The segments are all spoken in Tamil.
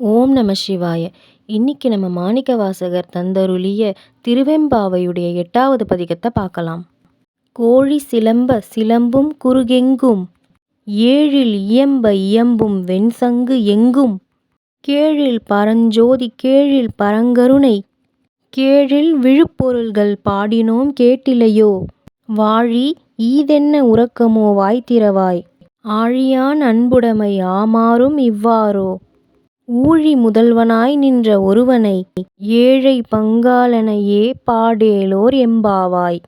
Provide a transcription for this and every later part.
ஓம் நம சிவாய. இன்னைக்கு நம்ம மாணிக்க வாசகர் தந்தருளிய திருவெம்பாவையுடைய எட்டாவது பதிகத்தை பார்க்கலாம். கோழி சிலம்ப சிலம்பும் குறுகெங்கும் ஏழில் இயம்ப இயம்பும் வெண்சங்கு எங்கும் கேழில் பரஞ்சோதி கேழில் பரங்கருணை கேழில் விழுப்பொருள்கள் பாடினோம் கேட்டிலையோ வாழி ஈதென்ன உறக்கமோ வாய்த்திரவாய் ஆழியான் அன்புடைமை ஆமாறும் இவ்வாறோ ஊழி முதல்வனாய் நின்ற ஒருவனை ஏழை பங்காளனையே பாடேலோர் எம்பாவாய்.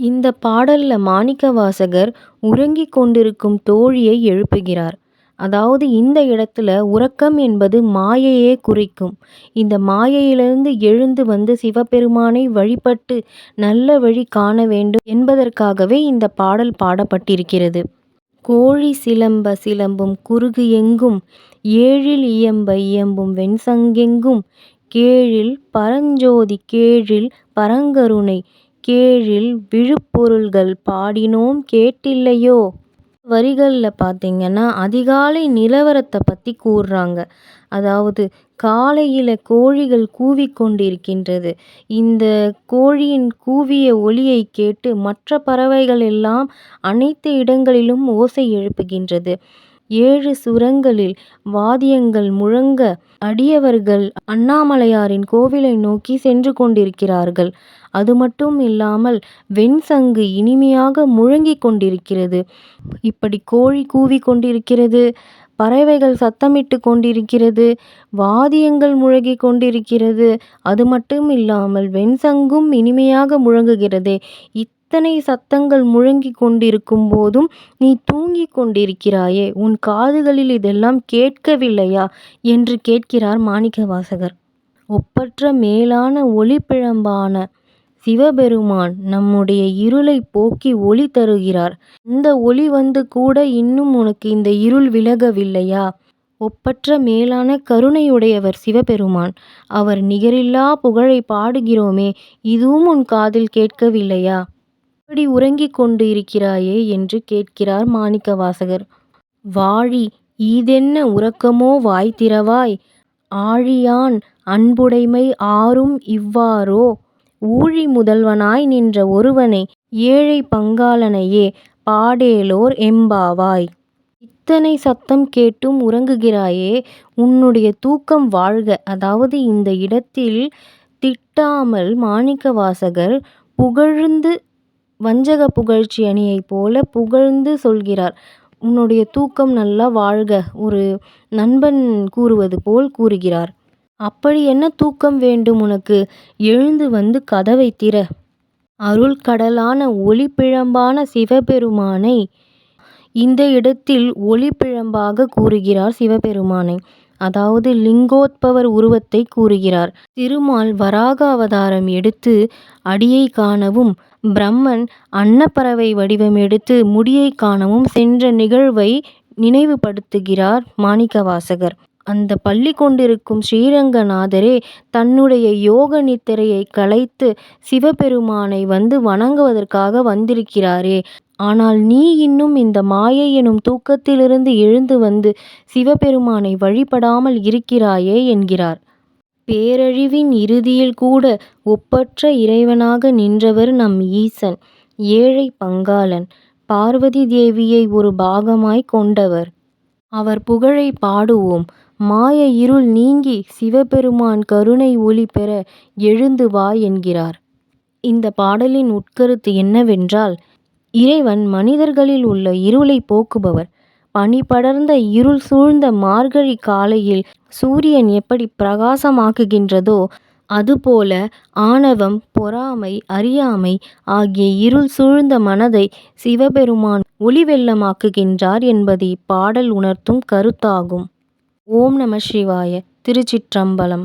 இந்த பாடல்ல மாணிக்கவாசகர் உறங்கிக் கொண்டிருக்கும் தோழியை எழுப்புகிறார். அதாவது இந்த இடத்துல உறக்கம் என்பது மாயையே குறிக்கும். இந்த மாயையிலிருந்து எழுந்து வந்து சிவபெருமானை வழிபட்டு நல்ல வழி காண வேண்டும் என்பதற்காகவே இந்த பாடல் பாடப்பட்டிருக்கிறது. கோழி சிலம்ப சிலம்பும் குறுகு எங்கும் ஏழில் இயம்ப இயம்பும் வெண்சங்கெங்கும் கேழில் பரஞ்சோதி கேழில் பரங்கருணை கேழில் விழுப்பொருள்கள் பாடினோம் கேட்டில்லையோ? வரிகளில் பார்த்தீங்கன்னா அதிகாலை நிலவரத்தை பற்றி கூறுறாங்க. அதாவது காலையில் கோழிகள் கூவிக்கொண்டிருக்கின்றது இந்த கோழியின் கூவிய ஒலியை கேட்டு மற்ற பறவைகள் எல்லாம் அனைத்து இடங்களிலும் ஓசை எழுப்புகின்றது. ஏழு சுரங்களில் வாத்தியங்கள் முழங்க அடியவர்கள் அண்ணாமலையாரின் கோவிலை நோக்கி சென்று கொண்டிருக்கிறார்கள். அது மட்டும் இல்லாமல் வெண்சங்கு இனிமையாக முழங்கிக் கொண்டிருக்கிறது. இப்படி கோழி கூவி கொண்டிருக்கிறது பறவைகள் சத்தமிட்டு கொண்டிருக்கிறது வாத்தியங்கள் முழங்கிக் கொண்டிருக்கிறது. அது மட்டும் இல்லாமல் வெண்சங்கும் இனிமையாக முழங்குகிறது. இத்தனை சத்தங்கள் முழங்கிக் கொண்டிருக்கும் போதும் நீ தூங்கிக் கொண்டிருக்கிறாயே. உன் காதுகளில் இதெல்லாம் கேட்கவில்லையா? என்று கேட்கிறார் மாணிக்கவாசகர். ஒப்பற்ற மேலான ஒளிப்பிழம்பான சிவபெருமான் நம்முடைய இருளை போக்கி ஒளி தருகிறார். இந்த ஒளி வந்து கூட இன்னும் உனக்கு இந்த இருள் விலகவில்லையா? ஒப்பற்ற மேலான கருணையுடையவர் சிவபெருமான். அவர் நிகரில்லா புகழை பாடுகிறோமே இதுவும் உன் காதில் கேட்கவில்லையா? இப்படி உறங்கிக் கொண்டு இருக்கிறாயே என்று கேட்கிறார் மாணிக்கவாசகர். வாழி ஈதென்ன உறக்கமோ வாய் திறவாய்? ஆழியான் அன்புடைமை ஆறும் இவ்வாறோ? ஊழி முதல்வனாய் நின்ற ஒருவனை ஏழை பங்காளனையே பாடேலோர் எம்பாவாய். இத்தனை சத்தம் கேட்டும் உறங்குகிறாயே உன்னுடைய தூக்கம் வாழ்க. அதாவது இந்த இடத்தில் திட்டாமல் மாணிக்கவாசகர் புகழ்ந்து வஞ்சக புகழ்ச்சி அணியைப் போல புகழ்ந்து சொல்கிறார். உன்னுடைய தூக்கம் நல்லா வாழ்க ஒரு நண்பன் கூறுவது போல் கூறுகிறார். அப்படி என்ன தூக்கம் வேண்டும் உனக்கு? எழுந்து வந்து கதவை திற. அருள் கடலான ஒளிப்பிழம்பான சிவபெருமானை இந்த இடத்தில் ஒளிப்பிழம்பாக கூறுகிறார் சிவபெருமானை. அதாவது லிங்கோத்பவர் உருவத்தை கூறுகிறார். திருமால் வராக அவதாரம் எடுத்து அடியை காணவும் பிரம்மன் அன்னப்பறவை வடிவம் எடுத்து முடியை காணவும் சென்ற நிகழ்வை நினைவுபடுத்துகிறார் மாணிக்கவாசகர். அந்த பள்ளி கொண்டிருக்கும் ஸ்ரீரங்கநாதரே தன்னுடைய யோக நித்திரையை கலைத்து சிவபெருமானை வந்து வணங்குவதற்காக வந்திருக்கிறாரே. ஆனால் நீ இன்னும் இந்த மாயை எனும் தூக்கத்திலிருந்து எழுந்து வந்து சிவபெருமானை வழிபடாமல் இருக்கிறாயே என்கிறார். பேரழிவின் இறுதியில் கூட ஒப்பற்ற இறைவனாக நின்றவர் நம் ஈசன் ஏழை பங்காளன் பார்வதி தேவியை ஒரு பாகமாய் கொண்டவர். அவர் புகழை பாடுவோம். மாய இருள் நீங்கி சிவபெருமான் கருணை ஒளி பெற எழுந்து வா என்கிறார். இந்த பாடலின் உட்கருத்து என்னவென்றால் இறைவன் மனிதர்களில் உள்ள இருளை போக்குபவர் பனி படர்ந்த இருள் சூழ்ந்த மார்கழி காலையில் சூரியன் எப்படி பிரகாசமாக்குகின்றதோ அதுபோல ஆணவம் பொறாமை அறியாமை ஆகிய இருள் சூழ்ந்த மனதை சிவபெருமான் ஒளி வெள்ளமாக்குகின்றார் என்பதை பாடல் உணர்த்தும் கருத்தாகும். ஓம் நம சிவாய. திருச்சிற்றம்பலம்.